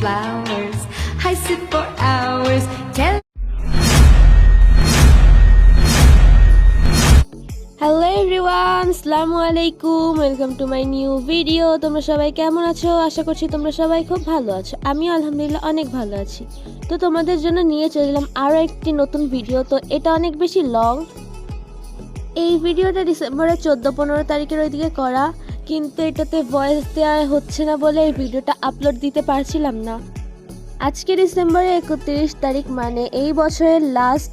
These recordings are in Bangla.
flowers. I sit for hours. Tell hello everyone আসসালামু আলাইকুম welcome to my new video তোমরা সবাই কেমন আছো? আশা করছি তোমরা সবাই খুব ভালো আছো। আমি আলহামদুলিল্লাহ অনেক ভালো আছি। তো তোমাদের জন্য নিয়ে চলে এলাম আরও একটি নতুন ভিডিও তো এটা অনেক বেশি লং এই ভিডিওটা ডিসেম্বরের চোদ্দ, পনেরো তারিখের ওইদিকে করা। কিন্তু এটাতে ভয়েস দেওয়া হচ্ছে না বলে এই ভিডিওটা আপলোড দিতে পারছিলাম না। আজকে ডিসেম্বরের একত্রিশ তারিখ মানে এই বছরের লাস্ট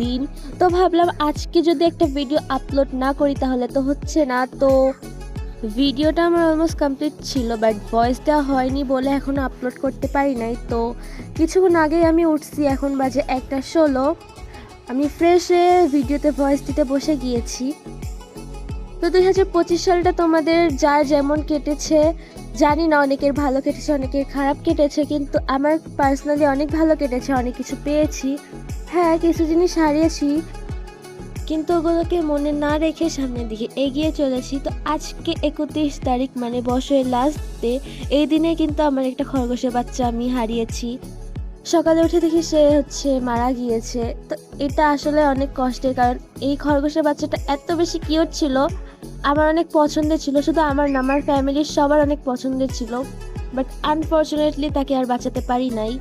দিন। তো ভাবলাম আজকে যদি একটা ভিডিও আপলোড না করি তাহলে তো হচ্ছে না। তো ভিডিওটা আমার অলমোস্ট কমপ্লিট ছিল বাট ভয়েস দেওয়া হয়নি বলে এখনও আপলোড করতে পারি নাই। তো কিছুক্ষণ আগেই আমি উঠছি, এখন বাজে একটা ষোলো। আমি ফ্রেশে ভিডিওতে ভয়েস দিতে বসে গিয়েছি। তো দুই হাজার পঁচিশ সালটা তোমাদের যার যেমন কেটেছে, জানি না অনেকের ভালো কেটেছে, অনেকের খারাপ কেটেছে, কিন্তু আমার পার্সোনালি অনেক ভালো কেটেছে, অনেক কিছু পেয়েছি। হ্যাঁ কিছু জিনিস হারিয়েছি। কিন্তু ওগুলোকে মনে না রেখে সামনের দিকে এগিয়ে চলেছি। তো আজকে একত্রিশ তারিখ মানে বছরের লাস্ট ডে এই দিনে কিন্তু আমার একটা খরগোশের বাচ্চা আমি হারিয়েছি। সকালে উঠে দেখি সে হচ্ছে মারা গিয়েছে। তো এটা আসলে অনেক কষ্টের, কারণ এই খরগোশের বাচ্চাটা এত বেশি কিউট ছিল। আমার অনেক পছন্দের ছিল, শুধু আমার না, আমার ফ্যামিলির সবার অনেক পছন্দের ছিল। বাট আনফর্চুনেটলি তাকে আর বাঁচাতে পারি নাই।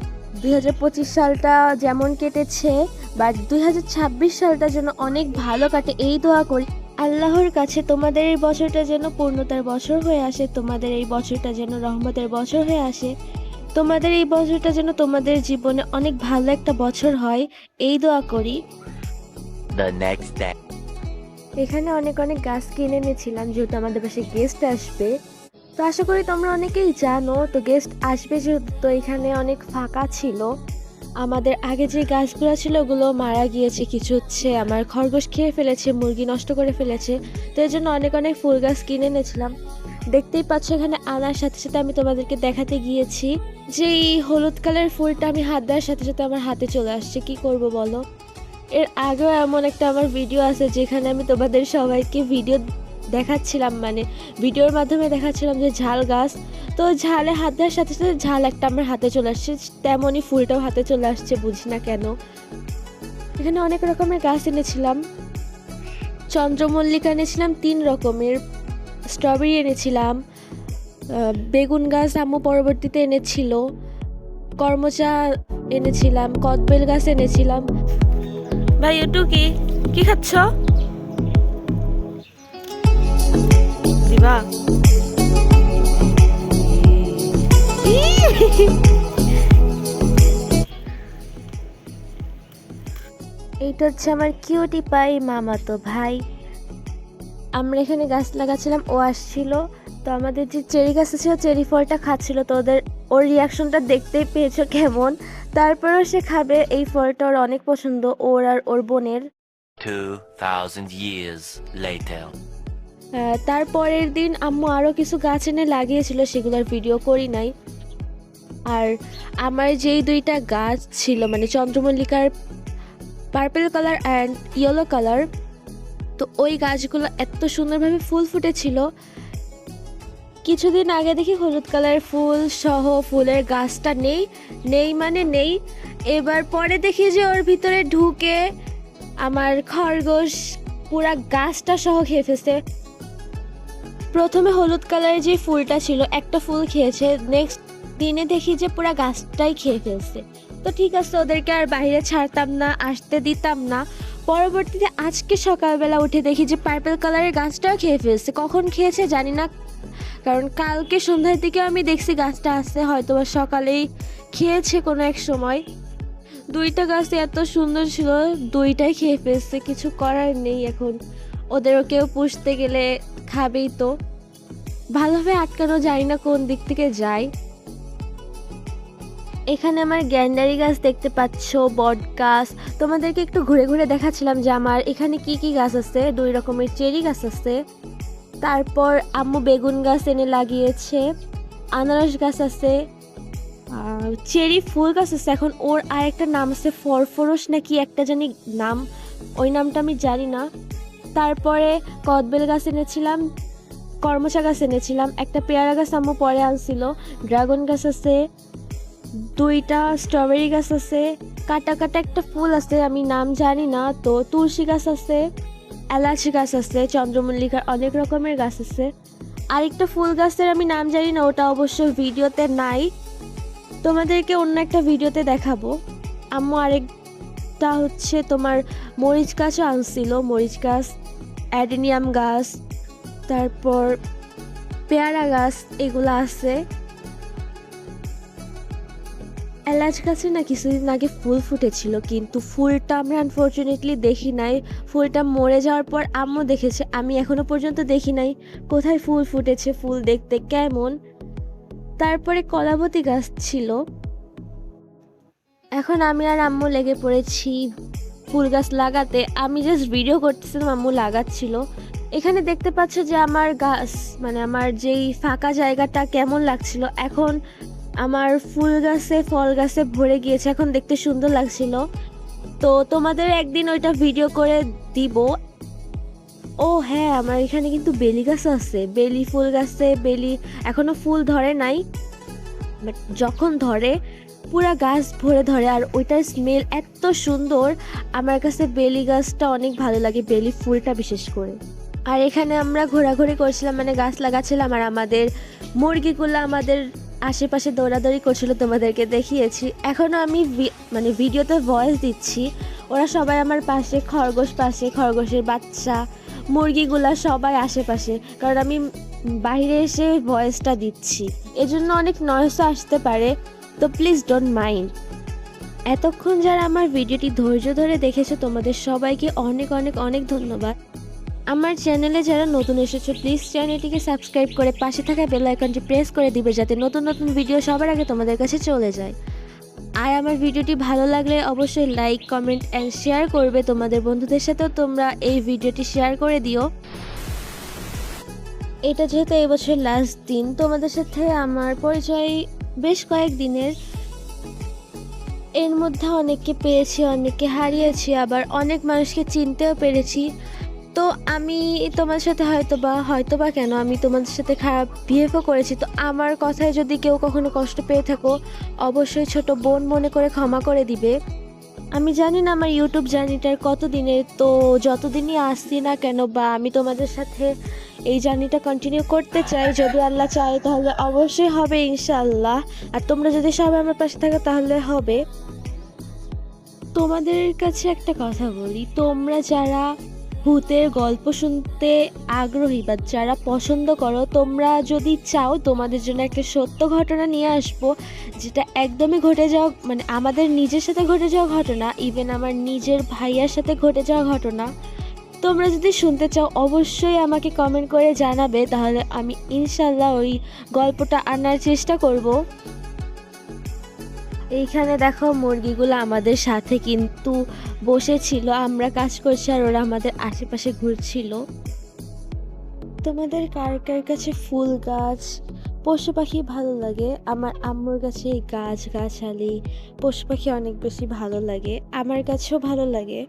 দু হাজার পঁচিশ সালটা যেমন কেটেছে বাট দু হাজার ছাব্বিশ সালটা যেন অনেক ভালো কাটে, এই দোয়া করি। আল্লাহর কাছে তোমাদের এই বছরটা যেন পূর্ণতার বছর হয়ে আসে, তোমাদের এই বছরটা যেন রহমতের বছর হয়ে আসে। তোমাদের এই বছরটা যেন তোমাদের জীবনে অনেক ভালো একটা বছর হয়, এই দোয়া করি। Next day. এখানে অনেক অনেক গাছ কিনে এনেছিলাম, যেহেতু আমাদের পাশে গেস্ট আসবে। তো আশা করি তোমরা অনেকেই জানো, তো গেস্ট আসবে যেহেতু তো এখানে অনেক ফাঁকা ছিল। আমাদের আগে যে গাছগুলো ছিল, ওগুলো মারা গিয়েছে, কিছু হচ্ছে, আমার খরগোশ খেয়ে ফেলেছে, মুরগি নষ্ট করে ফেলেছে। তো এর জন্য অনেক অনেক ফুল গাছ কিনে এনেছিলাম। দেখতেই পাচ্ছ এখানে আনার সাথে সাথে আমি তোমাদেরকে দেখাতে গিয়েছি। যে এই হলুদ কালার ফুলটা আমি হাত দেওয়ার সাথে সাথে আমার হাতে চলে আসছে, কি করব বলো? এর আগেও এমন একটা আমার ভিডিও আছে যেখানে আমি তোমাদের সবাইকে ভিডিও দেখাচ্ছিলাম মানে ভিডিওর মাধ্যমে দেখাচ্ছিলাম যে ঝাল গাছ। তো ঝালে হাত দেওয়ার সাথে সাথে ঝাল একটা আমার হাতে চলে আসছে, তেমনই ফুলটাও হাতে চলে আসছে, বুঝি না কেন। এখানে অনেক রকমের গাছ এনেছিলাম। চন্দ্রমল্লিকা এনেছিলাম, তিন রকমের। স্ট্রবেরি এনেছিলাম বেগুন গাছ আম্মু পরবর্তীতে এনেছিল। কর্মচা এনেছিলাম, কদবেল গাছ এনেছিলাম। ভাই একটু কি? কি খাচ্ছ? দিবা? এইটা হচ্ছে আমার কিউটি পাই মামাতো ভাই। আমরা এখানে গাছ লাগাচ্ছিলাম ও আসছিল। তো আমাদের যে চেরি গাছ ছিল চেরি ফলটা খাচ্ছিল তো ওদের ওর রিয়াকশনটা দেখতেই পেয়েছ কেমন? তারপরেও সে খাবে এই ফলটা ওর অনেক পছন্দ ওর আর ওর বোনের। 2000 years later. তারপরের দিন আম্মু আরও কিছু গাছ এনে লাগিয়েছিল সেগুলোর ভিডিও করি নাই। আর আমার যেই দুইটা গাছ ছিল মানে চন্দ্রমল্লিকার purple colour and yellow colour তো ওই গাছগুলো এত সুন্দরভাবে ফুল ফুটেছিল কিছুদিন আগে দেখি হলুদ কালারের ফুল সহ ফুলের গাছটা নেই নেই মানে নেই। এবার পরে দেখি যে ওর ভিতরে ঢুকে আমার খরগোশ পুরা গাছটা সহ খেয়ে ফেলছে। প্রথমে হলুদ কালারের যে ফুলটা ছিল, একটা ফুল খেয়েছে নেক্সট দিনে দেখি যে পুরা গাছটাই খেয়ে ফেলছে। তো ঠিক আছে, ওদেরকে আর বাইরে ছাড়তাম না, আসতে দিতাম না। পরবর্তীতে আজকে সকালবেলা উঠে দেখি যে পার্পল কালারের গাছটাও খেয়ে ফেলছে। কখন খেয়েছে জানি না কারণ কালকে সন্ধ্যার দিকে আমি দেখছি গাছটা আসছে হয়তো বা সকালেই খেয়েছে কোনো এক সময়। দুইটা গাছ এত সুন্দর ছিল, দুইটাই খেয়ে ফেলছে, কিছু করার নেই এখন। ওদেরও কেউ পুষতে গেলে খাবেই তো। ভালোভাবে আটকানো যায় না কোন দিক থেকে যায়। এখানে আমার গ্যান্ডারি গাছ দেখতে পাচ্ছ, বট গাছ। তোমাদেরকে একটু ঘুরে ঘুরে দেখাচ্ছিলাম যে আমার এখানে কি কি গাছ আছে, দুই রকমের চেরি গাছ আছে। তারপর আম্মু বেগুন গাছ এনে লাগিয়েছে, আনারস গাছ আছে চেরি ফুল গাছ আছে। এখন ওর আর একটা নাম আছে ফরফরস নাকি একটা জানি নাম, ওই নামটা আমি জানি না। তারপরে কদবেল গাছ এনেছিলাম, কর্মচা গাছ এনেছিলাম, একটা পেয়ারা গাছ আম্মু পরে আনছিল, ড্রাগন গাছ আছে, দুইটা স্ট্রবেরি গাছ আছে, কাটা কাটা একটা ফুল আছে, আমি নাম জানি না, তো তুলসী গাছ আছে এলাচি গাছ আছে, চন্দ্রমল্লিকার অনেক রকমের গাছ আছে। আরেকটা ফুল গাছের আমি নাম জানি না, ওটা অবশ্য ভিডিওতে নাই। তোমাদেরকে অন্য একটা ভিডিওতে দেখাবো। আম্মু আরেকটা হচ্ছে তোমার মরিচ গাছও আনছিল, মরিচ গাছ, অ্যাডেনিয়াম গাছ, তারপর পেয়ারা গাছ, এগুলো আছে। এলাচ গাছে না কিছুদিন আগে ফুল ফুটেছিল, কিন্তু ফুলটা আমরা আনফর্চুনেটলি দেখি নাই। ফুলটা মরে যাওয়ার পর আম্মু দেখেছে, আমি এখনও পর্যন্ত দেখি নাই। কোথায় ফুল ফুটেছে, ফুল দেখতে কেমন? তারপরে কলাবতী গাছ ছিল। এখন আমি আর আম্মু লেগে পড়েছি ফুল গাছ লাগাতে। আমি জাস্ট ভিডিও করতেছিলাম, আম্মু লাগাচ্ছিল। এখানে দেখতে পাচ্ছ যে আমার গাছ মানে আমার যেই ফাঁকা জায়গাটা কেমন লাগছিল। এখন আমার ফুল গাছে, ফল গাছে ভরে গিয়েছে, এখন দেখতে সুন্দর লাগছিল। তো তোমাদের একদিন ওইটা ভিডিও করে দিব। ও হ্যাঁ আমার এখানে কিন্তু বেলি গাছ আছে। বেলি ফুল গাছে, বেলি এখনও ফুল ধরে নাই। বাট যখন ধরে, পুরা গাছ ভরে ধরে আর ওইটার স্মেল এত সুন্দর। আমার কাছে বেলি গাছটা অনেক ভালো লাগে, বেলি ফুলটা বিশেষ করে। আর এখানে আমরা ঘোরাঘুরি করছিলাম মানে গাছ লাগাচ্ছিলাম আর আমাদের মুরগিগুলো আমাদের আশেপাশে দৌড়াদৌড়ি করছিল তোমাদেরকে দেখিয়েছি। এখনও আমি মানে ভিডিওতে ভয়েস দিচ্ছি। ওরা সবাই আমার পাশে, খরগোশ পাশে, খরগোশের বাচ্চা, মুরগিগুলা সবাই আশেপাশে। কারণ আমি বাইরে এসে ভয়েসটা দিচ্ছি। এজন্য অনেক নয়েসও আসতে পারে, তো প্লিজ ডোন্ট মাইন্ড এতক্ষণ যারা আমার ভিডিওটি ধৈর্য ধরে দেখেছ, তোমাদের সবাইকে অনেক অনেক অনেক ধন্যবাদ। আমার চ্যানেলে যারা নতুন এসেছ প্লিজ চ্যানেলটিকে সাবস্ক্রাইব করে পাশে থাকা বেল আইকনটি প্রেস করে দিবে যাতে নতুন নতুন ভিডিও সবার আগে তোমাদের কাছে চলে যায়। আর আমার ভিডিওটি ভালো লাগলে অবশ্যই লাইক কমেন্ট অ্যান্ড শেয়ার করবে তোমাদের বন্ধুদের সাথেও তোমরা এই ভিডিওটি শেয়ার করে দিও। এটা যেহেতু এবছর লাস্ট দিন, তোমাদের সাথে আমার পরিচয় বেশ কয়েক দিনের এর মধ্যে অনেককে পেয়েছি, অনেককে হারিয়েছি, আবার অনেক মানুষকে চিনতেও পেরেছি। তো আমি তোমার সাথে হয়তো বা হয়তো বা কেন আমি তোমাদের সাথে খারাপ বিহেভও করেছি? তো আমার কথায় যদি কেউ কখনো কষ্ট পেয়ে থাকো, অবশ্যই ছোট বোন মনে করে ক্ষমা করে দিবে। আমি জানি না আমার ইউটিউব জার্নিটার কত দিনের তো যতদিনই আসছি না কেন বা আমি তোমাদের সাথে এই জার্নিটা কন্টিনিউ করতে চাই, যদি আল্লাহ চায় তাহলে অবশ্যই হবে ইনশাআল্লাহ। আর তোমরা যদি সবাই আমার পাশে থাকো তাহলে হবে। তোমাদের কাছে একটা কথা বলি, তোমরা যারা ভূতের গল্প শুনতে আগ্রহী বা যারা পছন্দ করো, তোমরা যদি চাও তোমাদের জন্য একটা সত্য ঘটনা নিয়ে আসব, যেটা একদমই ঘটে যাওয়া মানে আমাদের নিজের সাথে ঘটে যাওয়া ঘটনা ইভেন আমার নিজের ভাইয়ার সাথে ঘটে যাওয়া ঘটনা। তোমরা যদি শুনতে চাও, অবশ্যই আমাকে কমেন্ট করে জানাবে, তাহলে আমি ইনশাল্লাহ ওই গল্পটা আনার চেষ্টা করব। এইখানে দেখো মুরগিগুলো আমাদের সাথে কিন্তু বসেছিল, আমরা কাজ করছি আর ওরা আমাদের আশেপাশে ঘুরছিল। তোমাদের কার কার কাছে ফুল গাছ? পশু পাখি ভালো লাগে। আমার আম্মুর কাছে এই গাছ, গাছালি পশু পাখি অনেক বেশি ভালো লাগে। আমার কাছেও ভালো লাগে।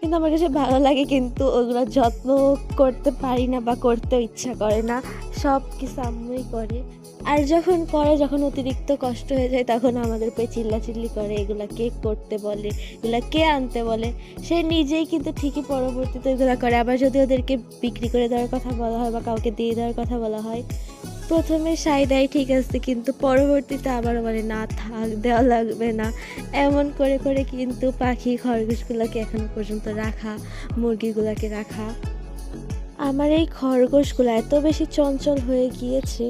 কিন্তু আমার কাছে ভালো লাগে কিন্তু ওগুলো যত্ন করতে পারি না বা করতে ইচ্ছা করে না। সব কিছু আম্মুই করে। আর যখন করে যখন অতিরিক্ত কষ্ট হয়ে যায়, তখন আমাদের পেয়ে চিল্লাচিল্লি করে, এগুলা কে করতে বলে? এগুলা কে আনতে বলে? সে নিজেই কিন্তু ঠিকই পরবর্তীতে এগুলো করে। আবার যদি ওদেরকে বিক্রি করে দেওয়ার কথা বলা হয় বা কাউকে দিয়ে দেওয়ার কথা বলা হয়, প্রথমে সাই দেয়, ঠিক আছে, কিন্তু পরবর্তীতে আবার বলে, না, থাক, দেওয়া লাগবে না। এমন করে করে কিন্তু পাখি খরগোশগুলোকে এখনও পর্যন্ত রাখা, মুরগিগুলোকে রাখা। আমার এই খরগোশগুলো এত বেশি চঞ্চল হয়ে গিয়েছে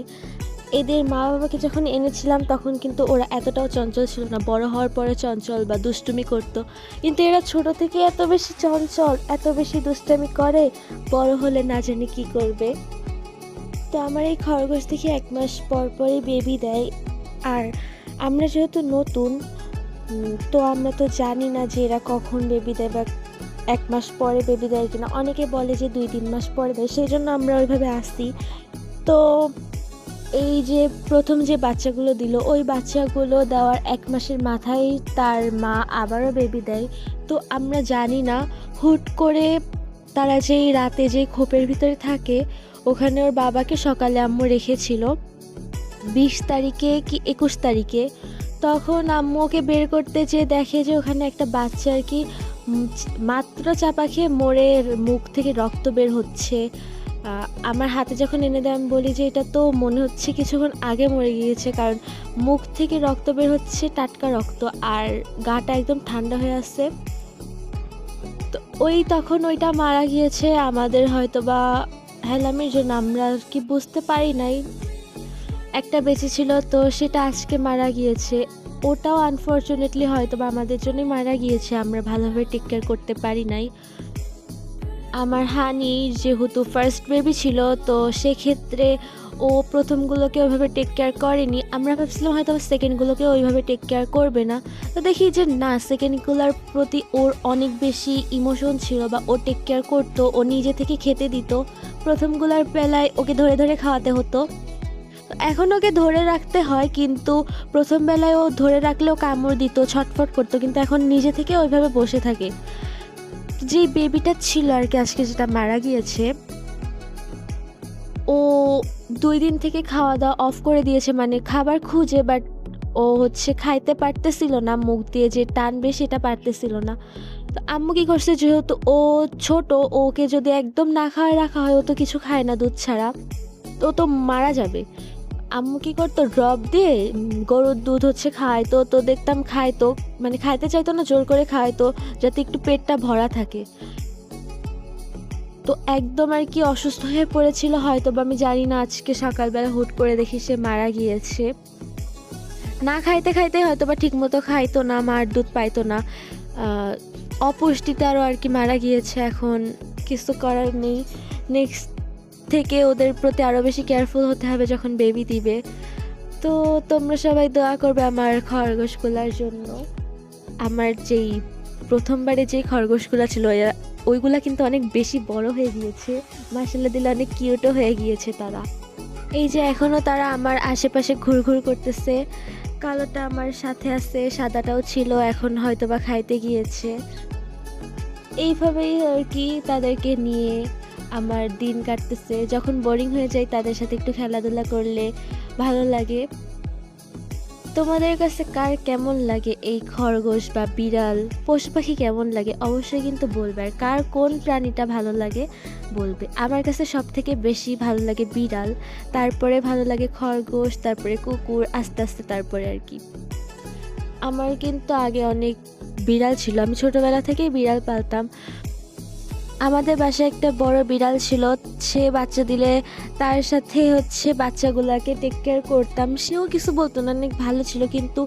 এদের মা বাবাকে যখন এনেছিলাম, তখন কিন্তু ওরা এতটাও চঞ্চল ছিল না। বড় হওয়ার পরে চঞ্চল বা দুষ্টুমি করতো। কিন্তু এরা ছোট থেকে এত বেশি চঞ্চল, এত বেশি দুষ্টামি করে, বড় হলে না জানি কি করবে। তো আমার এই খরগোশ দেখি এক মাস পর পরই বেবি দেয়। আর আমরা যেহেতু নতুন তো আমরা তো জানি না যে এরা কখন বেবি দেয় বা এক মাস পরে বেবি দেয় কিনা। অনেকে বলে যে দুই, তিন মাস পরে দেয় সেই জন্য আমরা ওইভাবে আসি। তো এই যে প্রথম যে বাচ্চাগুলো দিল, ওই বাচ্চাগুলো দেওয়ার এক মাসের মাথায় তার মা আবারও বেবি দেয়। তো আমরা জানি না, হুট করে তারা যেই রাতে যেই খোপের ভিতরে থাকে, ওখানে ওর বাবাকে সকালে আম্মু রেখেছিল, বিশ তারিখে কি একুশ তারিখে। তখন আম্মু ওকে বের করতে যেয়ে দেখে যে ওখানে একটা বাচ্চা আর কি মাত্র চাপা খেয়ে মোড়ে মুখ থেকে রক্ত বের হচ্ছে। আমার হাতে যখন এনে দেয়, আমি বলি যে এটা তো মনে হচ্ছে কিছুক্ষণ আগে মরে গিয়েছে, কারণ মুখ থেকে রক্ত বের হচ্ছে, টাটকা রক্ত, আর গাটা একদম ঠান্ডা হয়ে আসছে তো ওই তখন ওইটা মারা গিয়েছে, আমাদের হয়তো বা হেলামের জন্য, আমরা কি বুঝতে পারি নাই। একটা বেঁচে ছিল, তো সেটা আজকে মারা গিয়েছে। ওটাও আনফর্চুনেটলি হয়তো বা আমাদের জন্যই মারা গিয়েছে, আমরা ভালোভাবে টেক কেয়ার করতে পারি নাই। আমার হানি যেহেতু ফার্স্ট বেবি ছিল, তো সেক্ষেত্রে ও প্রথমগুলোকে ওইভাবে টেক কেয়ার করেনি। আমরা ভাবছিলাম হয়তো সেকেন্ডগুলোকে ওইভাবে টেক কেয়ার করবে না। তো দেখি যে না সেকেন্ডগুলোর প্রতি ওর অনেক বেশি ইমোশন ছিল বা ও টেক কেয়ার করতো, ও নিজে থেকে খেতে দিত। প্রথমগুলোর বেলায় ওকে ধরে ধরে খাওয়াতে হতো। এখন ওকে ধরে রাখতে হয়, কিন্তু প্রথম বেলায় ও ধরে রাখলেও কামড় দিত, ছটফট করতো, কিন্তু এখন নিজে থেকে ওইভাবে বসে থাকে। যে বেবিটা ছিল আর কি আজকে যেটা মারা গিয়েছে, ও দুই দিন থেকে খাওয়া দাওয়া অফ করে দিয়েছে মানে খাবার খুঁজে বাট ও হচ্ছে খাইতে পারতেছিল না, মুখ দিয়ে যে টানবে সেটা পারতেছিল না। তো আম্মু কি করছে, যেহেতু ও ছোট, ওকে যদি একদম না খাওয়ায় রাখা হয়, ও তো কিছু খায় না দুধ ছাড়া, তো তো মারা যাবে। আম্মু কি করতো? ড্রপ দিয়ে গরুর দুধ হচ্ছে খাইতো, তো দেখতাম খাইতো মানে খাইতে চাইতো না, জোর করে খাইতো, যাতে একটু পেটটা ভরা থাকে। তো একদম আর কি অসুস্থ হয়ে পড়েছিল হয়তো বা আমি জানি না, আজকে সকালবেলা হুট করে দেখি সে মারা গিয়েছে। না খাইতে খাইতে হয়তো বা ঠিকমতো খাইতো না, মার দুধ পাইতো না। অপুষ্টিতে আরও আর কি মারা গিয়েছে এখন, কিছু করার নেই। নেক্সট থেকে ওদের প্রতি আরও বেশি কেয়ারফুল হতে হবে যখন বেবি দিবে। তো তোমরা সবাই দোয়া করবে আমার খরগোশগুলার জন্য। আমার যেই প্রথমবারে যে খরগোশগুলো ছিল ওইগুলা কিন্তু অনেক বেশি বড় হয়ে গিয়েছে। মাসাল্লা দিলে অনেক কিউটও হয়ে গিয়েছে তারা। এই যে এখনও তারা আমার আশেপাশে ঘুরঘুর করতেছে। কালোটা আমার সাথে আছে, সাদাটাও ছিল, এখন হয়তো বা খাইতে গিয়েছে। এইভাবেই আর কি তাদেরকে নিয়ে আমার দিন কাটতেছে। যখন বোরিং হয়ে যায় তাদের সাথে একটু খেলাধুলা করলে ভালো লাগে। তোমাদের কাছে কার কেমন লাগে এই খরগোশ বা বিড়াল? পশু পাখি কেমন লাগে? অবশ্যই কিন্তু বলবে। আর কার কোন প্রাণীটা ভালো লাগে বলবে। আমার কাছে সব থেকে বেশি ভালো লাগে বিড়াল, তারপরে ভালো লাগে খরগোশ, তারপরে কুকুর, আস্তে আস্তে তারপরে আর কি। আমার কিন্তু আগে অনেক বিড়াল ছিল। আমি ছোটোবেলা থেকেই বিড়াল পালতাম। আমাদের বাসায় একটা বড় বিড়াল ছিল। সে বাচ্চা দিলে তার সাথে হচ্ছে বাচ্চাগুলোকে টেক কেয়ার করতাম। সেও কিছু বলতো না, অনেক ভালো ছিল। কিন্তু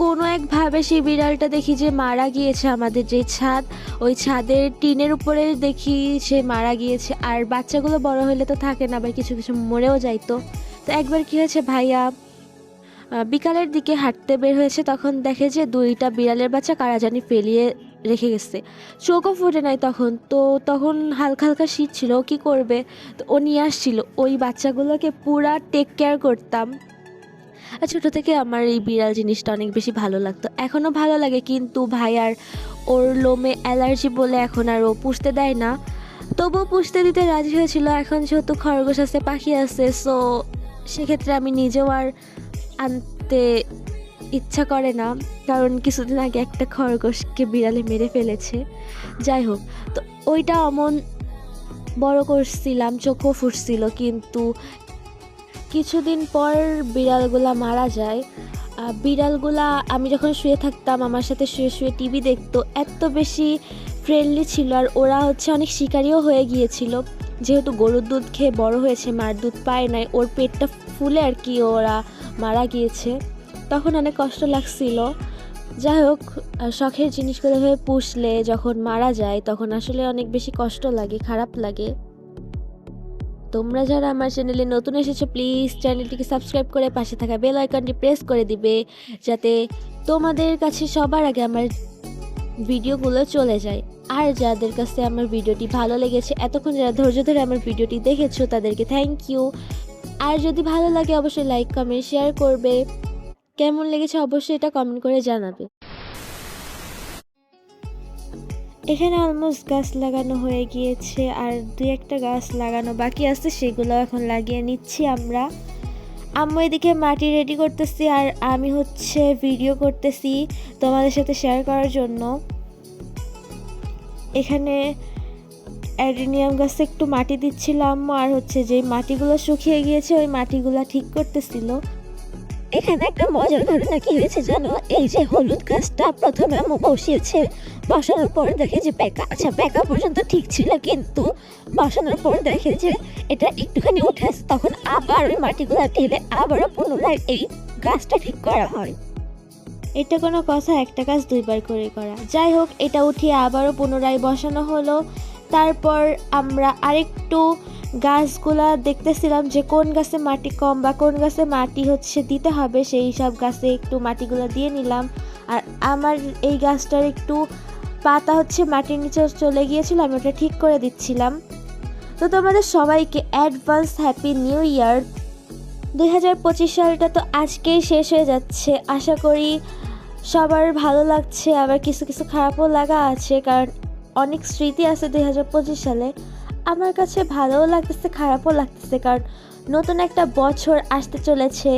কোনো একভাবে সেই বিড়ালটা দেখি যে মারা গিয়েছে আমাদের যে ছাদ। ওই ছাদের টিনের উপরে দেখি সে মারা গিয়েছে। আর বাচ্চাগুলো বড় হলে তো থাকে না, আবার কিছু কিছু মরেও যাইতো। তো একবার কি হয়েছে ভাইয়া বিকালের দিকে হাঁটতে বের হয়েছে। তখন দেখে যে দুইটা বিড়ালের বাচ্চা কারা জানি ফেলিয়ে রেখে গেছে। চোখও ফুটে নাই তখন। তো তখন হালকা হালকা শীত ছিল কী করবে? তো ও নিয়ে আসছিল। ওই বাচ্চাগুলোকে পুরা টেক কেয়ার করতাম। আর ছোটো থেকে আমার এই বিড়াল জিনিসটা অনেক বেশি ভালো লাগতো। এখনও ভালো লাগে, কিন্তু ভাই আর ওর লোমে অ্যালার্জি বলে এখন আর ও পুষতে দেয় না। তবুও পুষতে দিতে রাজি হয়েছিল। এখন যেহেতু খরগোশ আছে, পাখি আছে সো সেক্ষেত্রে আমি নিজেও আর আনতে ইচ্ছা করে না, কারণ কিছুদিন আগে একটা খরগোশকে বিড়ালে মেরে ফেলেছে। যাই হোক, তো ওইটা অমন বড় করছিলাম, চোখও ফুটছিল, কিন্তু কিছুদিন পর বিড়ালগুলা মারা যায়। বিড়ালগুলা, আমি যখন শুয়ে থাকতাম, আমার সাথে শুয়ে শুয়ে টিভি দেখতো, এত বেশি ফ্রেন্ডলি ছিল, আর ওরা হচ্ছে অনেক শিকারিও হয়ে গিয়েছিল। যেহেতু গরুর দুধ খেয়ে বড় হয়েছে, মার দুধ পায় নাই, ওর পেটটা ফুলে আর কি ওরা মারা গিয়েছে। তখন অনেক কষ্ট লাগছিল। যাই হোক শখের জিনিসগুলো ভেবে পুষলে যখন মারা যায়, তখন আসলে অনেক বেশি কষ্ট লাগে, খারাপ লাগে। তোমরা যারা আমার চ্যানেলে নতুন এসেছ প্লিজ চ্যানেলটিকে সাবস্ক্রাইব করে পাশে থাকা বেল আইকনটি প্রেস করে দিবে, যাতে তোমাদের কাছে সবার আগে আমার ভিডিওগুলো চলে যায়। আর যাদের কাছে আমার ভিডিওটি ভালো লেগেছে, এতক্ষণ যারা ধৈর্য ধরে আমার ভিডিওটি দেখেছ, তাদেরকে থ্যাংক ইউ আর যদি ভালো লাগে, অবশ্যই লাইক কমেন্ট শেয়ার করবে। কেমন লেগেছে অবশ্যই এটা কমেন্ট করে জানাবে। এখানে অলমোস্ট গাছ লাগানো হয়ে গিয়েছে আর দুই একটা গাছ লাগানো বাকি আছে, সেগুলো এখন লাগিয়ে নিচ্ছি আমরা। আম্মু এদিকে মাটি রেডি করতেছি আর আমি হচ্ছে ভিডিও করতেছি তোমাদের সাথে শেয়ার করার জন্য। এখানে অ্যাডিনিয়াম গাছে একটু মাটি দিচ্ছিলাম আর হচ্ছে যে মাটিগুলো শুকিয়ে গিয়েছে, ওই মাটিগুলো ঠিক করতেছিল। এখানে একটা মজার ঘটনা কি হয়েছে জানো? এই যে হলুদ গাছটা প্রথমে বসিয়েছে। বসানোর পর দেখে যে বেকা আচ্ছা বেকা পর্যন্ত ঠিক ছিল কিন্তু বসানোর পর দেখে যে এটা একটুখানি উঠে আসে। তখন আবার ওই মাটিগুলো ঢেলে আবারও পুনরায় এই গাছটা ঠিক করা হয়। এটা কোনো কথা, একটা কাজ দুইবার করে করা। যাই হোক, এটা উঠিয়ে আবারও পুনরায় বসানো হলো। তারপর আমরা আরেকটু গাছগুলা দেখতেছিলাম যে কোন গাছে মাটি কম বা কোন গাছে মাটি হচ্ছে দিতে হবে, সেই সব গাছে একটু মাটিগুলো দিয়ে নিলাম। আর আমার এই গাছটার একটু পাতা হচ্ছে মাটির নিচে চলে গিয়েছিল, আমি ওটা ঠিক করে দিচ্ছিলাম। তো তোমাদের সবাইকে অ্যাডভান্স হ্যাপি নিউ ইয়ার। দুই হাজার পঁচিশ সালটা তো আজকেই শেষ হয়ে যাচ্ছে। আশা করি সবার ভালো লাগছে, আবার কিছু কিছু খারাপও লাগা আছে, কারণ অনেক স্মৃতি আছে দুই হাজার পঁচিশ সালে। আমার কাছে ভালোও লাগতেছে, খারাপও লাগতেছে, কারণ নতুন একটা বছর আসতে চলেছে।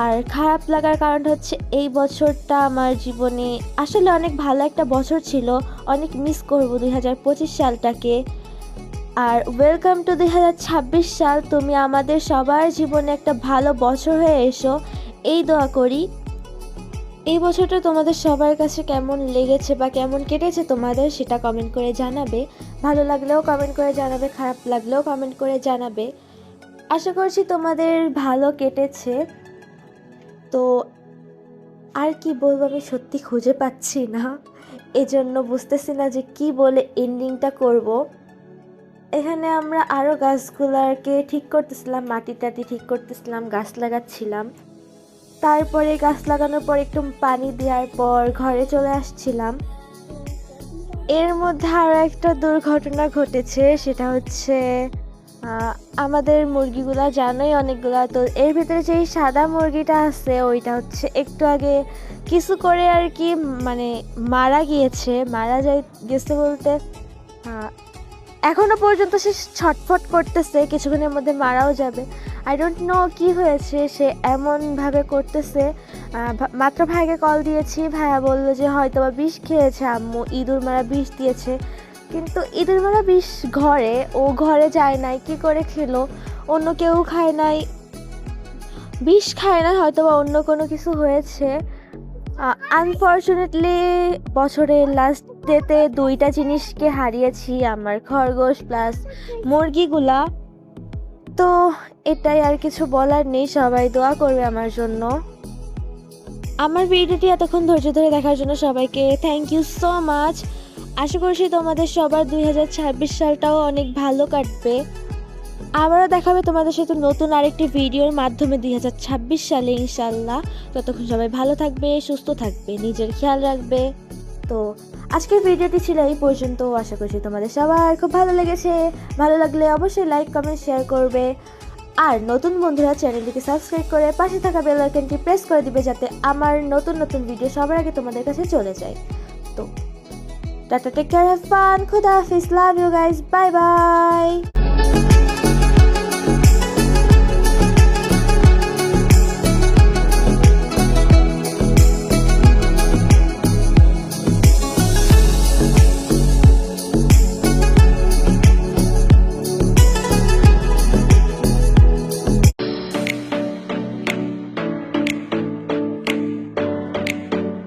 আর খারাপ লাগার কারণ হচ্ছে এই বছরটা আমার জীবনে আসলে অনেক ভালো একটা বছর ছিল। অনেক মিস করব দুই হাজার পঁচিশ সালটাকে। আর ওয়েলকাম টু দুই হাজার ছাব্বিশ সাল, তুমি আমাদের সবার জীবনে একটা ভালো বছর হয়ে এসো। এই দোয়া করি। এই বছরটা তোমাদের সবার কাছে কেমন লেগেছে বা কেমন কেটেছে তোমাদের সেটা কমেন্ট করে জানাবে। ভালো লাগলেও কমেন্ট করে জানাবে, খারাপ লাগলেও কমেন্ট করে জানাবে। আশা করছি তোমাদের ভালো কেটেছে। তো আর কি বলব আমি সত্যি খুঁজে পাচ্ছি না। এজন্য বুঝতেছি না যে কি বলে এন্ডিংটা করব। এখানে আমরা আরও গাছগুলাকে ঠিক করতেছিলাম মাটি টাটি ঠিক করতেছিলাম, গাছ লাগাচ্ছিলাম। তারপরে গাছ লাগানোর পর একটু পানি দেওয়ার পর ঘরে চলে আসছিলাম। এর মধ্যে আরও একটা দুর্ঘটনা ঘটেছে, সেটা হচ্ছে আমাদের মুরগিগুলা জানোই অনেকগুলা, তো এর ভিতরে যেই সাদা মুরগিটা আছে, ওইটা হচ্ছে একটু আগে কিছু করে আর কি মানে মারা গিয়েছে, মারা যাই গেছে বলতে আহ, এখনও পর্যন্ত সে ছটফট করতেছে কিছুক্ষণের মধ্যে মারাও যাবে। আই ডোন্ট নো কি হয়েছে সে এমনভাবে করতেছে। মাত্র ভাইকে কল দিয়েছি ভাইয়া বলল যে হয়তো বা বিষ খেয়েছে আম্মু ইঁদুর মারা বিষ দিয়েছে। কিন্তু ইঁদুর মারা বিষ ঘরে ও ঘরে যায় নাই কি করে খেলো? অন্য কেউ খায় নাই। বিষ খায় না হয়তো বা অন্য কোনো কিছু হয়েছে। আনফর্চুনেটলি বছরের লাস্ট ডেতে দুইটা জিনিসকে হারিয়েছি, আমার খরগোশ প্লাস মুরগিগুলা। তো এটাই আর কিছু বলার নেই, সবাই দোয়া করবে আমার জন্য। আমার ভিডিওটি এতক্ষণ ধৈর্য ধরে দেখার জন্য সবাইকে থ্যাংক ইউ সো মাচ আশা করছি তোমাদের সবার দুই হাজার ছাব্বিশ সালটাও অনেক ভালো কাটবে। আবারও দেখাবে তোমাদের সাথে নতুন আরেকটি ভিডিওর মাধ্যমে দুই হাজার ছাব্বিশ সালে ইনশাল্লাহ ততক্ষণ সবাই ভালো থাকবে, সুস্থ থাকবে, নিজের খেয়াল রাখবে। তো আজকের ভিডিওটি ছিল এই পর্যন্ত আশা করছি তোমাদের সবার খুব ভালো লেগেছে। ভালো লাগলে অবশ্যই লাইক, কমেন্ট, শেয়ার করবে। আর নতুন বন্ধুরা, চ্যানেলটিকে সাবস্ক্রাইব করে পাশে থাকা বেল প্রেস করে দিবে যাতে আমার নতুন নতুন ভিডিও সবার আগে তোমাদের কাছে চলে যায়। তো tata, take care, have fun, খুদা হাফিজ, love you guys, bye bye.